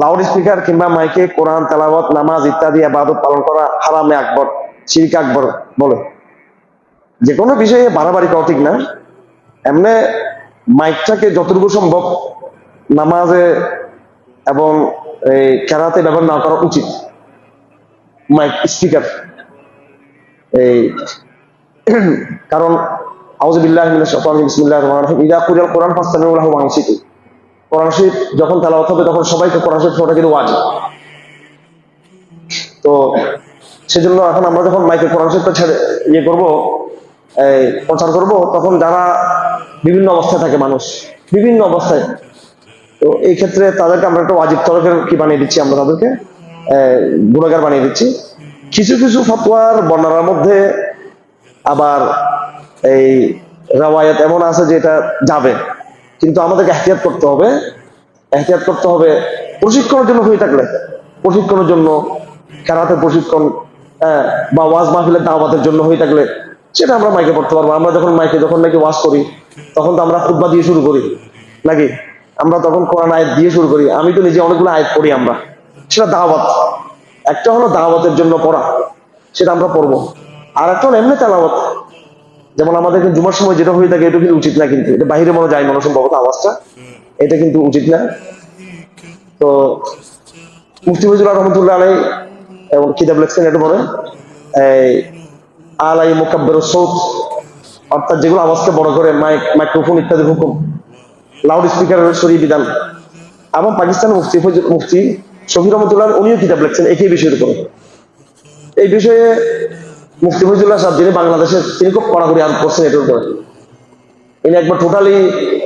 Loud speaker কিংবা মাইকে কোরআন, তেলাওয়াত, নামাজ ইত্যাদি আবাদত পালন করা হারামে আকবর, শিরিক আকবর বলে। যে কোনো বিষয়ে বাড়াবাড়ি করা ঠিক না। এমনি মাইকটাকে যতটুকু সম্ভব নামাজে এবং এই কেরাতে ব্যবহার না করা উচিত। Mic, speaker. এই কারণ, আউযুবিল্লাহি মিনাশ শাইতানির বিসমিল্লাহির রহমানির রহিম। ইযা কুরিয়াল কোরআন ফাসতামিউ লাহু ওয়া আনসিতু কোরআন শরীফ যখন তেলাওয়াত হবে, তখন সবাইকে কোরআন শরীফ পড়াটা কিন্তু ওয়াজিব। তো সেজন্য এখন আমরা যখন মাইকে কোরআন শরীফটা ছেড়ে ইয়ে করব, এই প্রচার করব, তখন যারা বিভিন্ন অবস্থায় থাকে মানুষ, বিভিন্ন অবস্থায়, তো এই ক্ষেত্রে তাদেরকে আমরা একটা ওয়াজিব তরফের কি বানিয়ে দিচ্ছি আমরা তাদেরকে? গুণাগার বানিয়ে দিচ্ছি। কিছু কিছু ফতোয়ার বর্ণনার মধ্যে আবার এই রাওয়ায়াত এমন আছে যে এটা যাবে। কিন্তু আমাদেরকে এহতিয়াত করতে হবে এহতিয়াত করতে হবে প্রশিক্ষণের জন্য হয়ে থাকলে। প্রশিক্ষণের জন্য খেলাতে প্রশিক্ষণ হ্যাঁ, বা ওয়াজ মাহফিলের দাওয়াতের জন্য হয়ে থাকলে সেটা আমরা মাইকে পড়তে পারব। আমরা যখন মাইকে যখন নাকি ওয়াজ করি তখন তো আমরা খুদ্া দিয়ে শুরু করি। নাকি? আমরা তখন কোরআন আয়াত দিয়ে শুরু করি। আমি তো নিজে অনেকগুলো আয়াত পড়ি আমরা। সেটা দাওয়াত। একটা হলো দাওয়াতের জন্য পড়া সেটা আমরা পড়ব। আর একটা হলো এমনি তেলাওয়াত। যেমন আমাদের জুমার সময় যেটা হয়ে থাকে, এটা কিন্তু উচিত না কিন্তু। এটা বাইরে মনে যায় মানুষ সম্ভবত আওয়াজটা এটা কিন্তু উচিত না। তো মুফতি রহমতুল্লাহ আলাই এবং কিতাব লেখছেন এটা এই আলাই মোকাব্বের সৌত অর্থাৎ যেগুলো আওয়াজকে বড় করে, মাইক, মাইক্রোফোন ইত্যাদি হুকুম লাউড স্পিকারের সরি বিধান। এবং পাকিস্তান মুফতি মুফতি শফি রহমতুল্লাহ উনিও কিতাব লিখছেন, একই বিষয়ের উপরে। এই বিষয়ে মুফতি ফজুল্লাহ সাহেব, যিনি বাংলাদেশের, তিনি খুব কড়াকড়ি আরোপ করছেন এটার উপরে। ইনি একবার টোটালি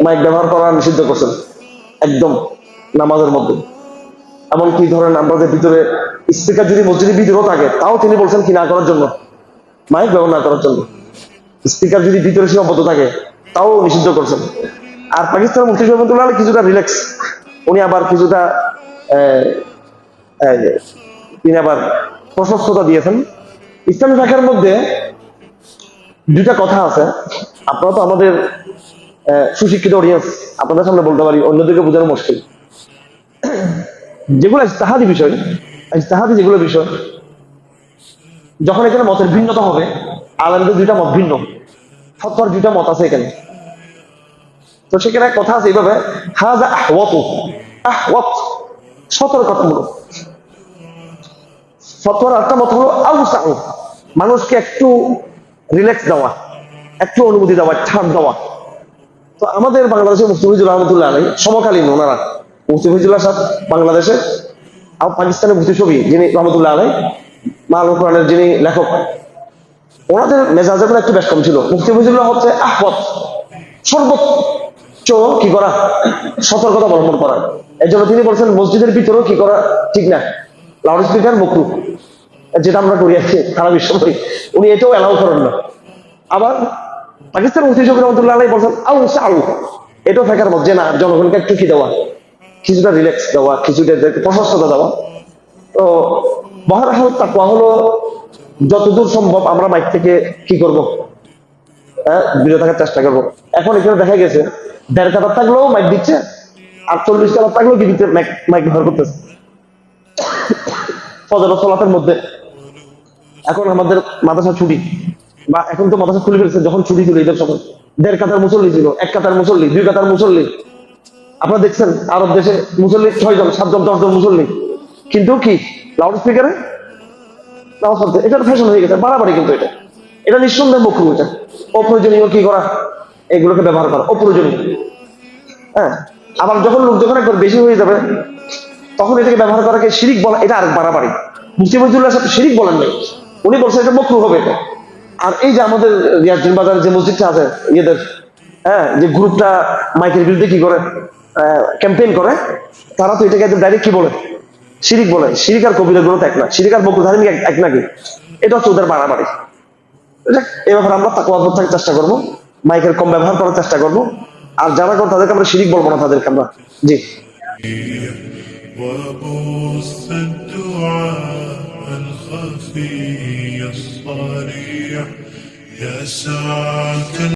মাইক ব্যবহার করা নিষিদ্ধ করছেন, একদম নামাজের মধ্যে। এমনকি ধরেন আমাদের ভিতরে স্পিকার যদি মসজিদের ভিতরেও থাকে, তাও তিনি বলছেন কি না করার জন্য? মাইক ব্যবহার না করার জন্য। স্পিকার যদি ভিতরে সীমাবদ্ধ থাকে, তাও নিষিদ্ধ করছেন। আর পাকিস্তান মুফতি রহমতুল্লাহ কিছুটা রিল্যাক্স উনি আবার কিছুটা তিনি আবার প্রশস্ততা দিয়েছেন। ইসলামী শাখার মধ্যে দুইটা কথা আছে। আপনারা তো আমাদের সুশিক্ষিত অডিয়েন্স আপনাদের সামনে বলতে পারি অন্যদিকে বোঝানো মুশকিল। যেগুলো ইস্তাহাদি বিষয় ইস্তাহাদি যেগুলো বিষয়, যখন এখানে মতের ভিন্নতা হবে আলাদাদের দুইটা মত ভিন্ন, ফতোয়ার দুইটা মত আছে এখানে। তো সেখানে কথা আছে এইভাবে, হাজা আহওয়াত আহওয়াত সতর্কতামূলক। ফতোয়ার একটা মত হলো আউসাউ মানুষকে একটু রিল্যাক্স দেওয়া, একটু অনুমতি দেওয়া ছাড় দেওয়া। তো আমাদের বাংলাদেশের মুফতিফিজুল রহমতুল্লাহ আলী সমকালীন ওনারা মুফতিফিজুল্লাহ সাহেব বাংলাদেশে, আর পাকিস্তানের মুফতি ছবি যিনি রহমতুল্লাহ আলী মাল কোরআনের যিনি লেখক, ওনাদের মেজাজেরগুলো একটু বেশ কম ছিল। মুফতিফিজুল্লাহ হচ্ছে আহমদ সর্বোচ্চ কি করা? সতর্কতা অবলম্বন করা। এর জন্য তিনি বলছেন, মসজিদের ভিতরেও কি করা ঠিক না। লাউড স্পিকার মকরু যেটা আমরা করি আছি সারা বিশ্ব করি উনি এটাও অ্যালাউ করেন না। আবার পাকিস্তান মুফতি শফি রহমতুল্লাহ আলাই বলছেন আউ আউ এটাও ফেকার মত যে না, জনগণকে একটু কি দেওয়া, কিছুটা রিল্যাক্স দেওয়া, কিছুটা প্রশস্ততা দেওয়া। তো বহারহাল তাকুয়া হলো, যতদূর সম্ভব আমরা মাইক থেকে কি করব? হ্যাঁ বিরত থাকার চেষ্টা করব। এখন এখানে দেখা গেছে, দেড় কাতার থাকলেও মাইক দিচ্ছে আর চল্লিশ কাতার থাকলেও কি মাইক মাইক ব্যবহার করতেছে। ফজর সলাতের মধ্যে। এখন আমাদের মাদ্রাসা ছুটি। বা এখন তো মাদ্রাসা খুলে ফেলছে, যখন ছুটি ছিল ঈদের সময়। দেড় কাতার মুসল্লি ছিল, এক কাতার মুসল্লি, দুই কাতার মুসল্লি। আপনারা দেখছেন, আরব দেশে মুসল্লি ছয় জন সাতজন, দশজন মুসল্লি। কিন্তু কি লাউড স্পিকারে নামাজ এটা ফ্যাশন হয়ে গেছে, বাড়াবাড়ি কিন্তু এটা। এটা নিঃসন্দেহে মুখ্য এটা অপ্রয়োজনীয় কি করা? এগুলোকে ব্যবহার করা, অপ্রয়োজনীয়। হ্যাঁ আবার যখন লোক যখন একবার বেশি হয়ে যাবে তখন এটাকে ব্যবহার করাকে শিরিক বলা, এটা আর বাড়াবাড়ি। মুফতি ফজলুল্লাহ সাহেব শিরিক বলেন নাই। উনি বলছেন এটা মকরু হবে এটা। আর এই যে আমাদের রিয়াজুল বাজারে যে মসজিদটা আছে, ইয়েদের হ্যাঁ যে গ্রুপটা মাইকের বিরুদ্ধে কি করে ক্যাম্পেইন করে, তারা তো এটাকে ডাইরেক্ট কি বলে? শিরিক বলে। শিরিক আর কবিরা গুলো এক না। শিরিক আর মকরু ধার্মিক এক- নাকি এটা হচ্ছে ওদের বাড়াবাড়ি। এই ব্যাপারে আমরা তাকে অদ্ভুত থাকার চেষ্টা করব। মাইকের কম ব্যবহার করার চেষ্টা করব। আর যারা করে তাদেরকে আমরা শিরিক বলব না তাদেরকে আমরা। জি। وبث الدعاء الخفي الصريح. يسعك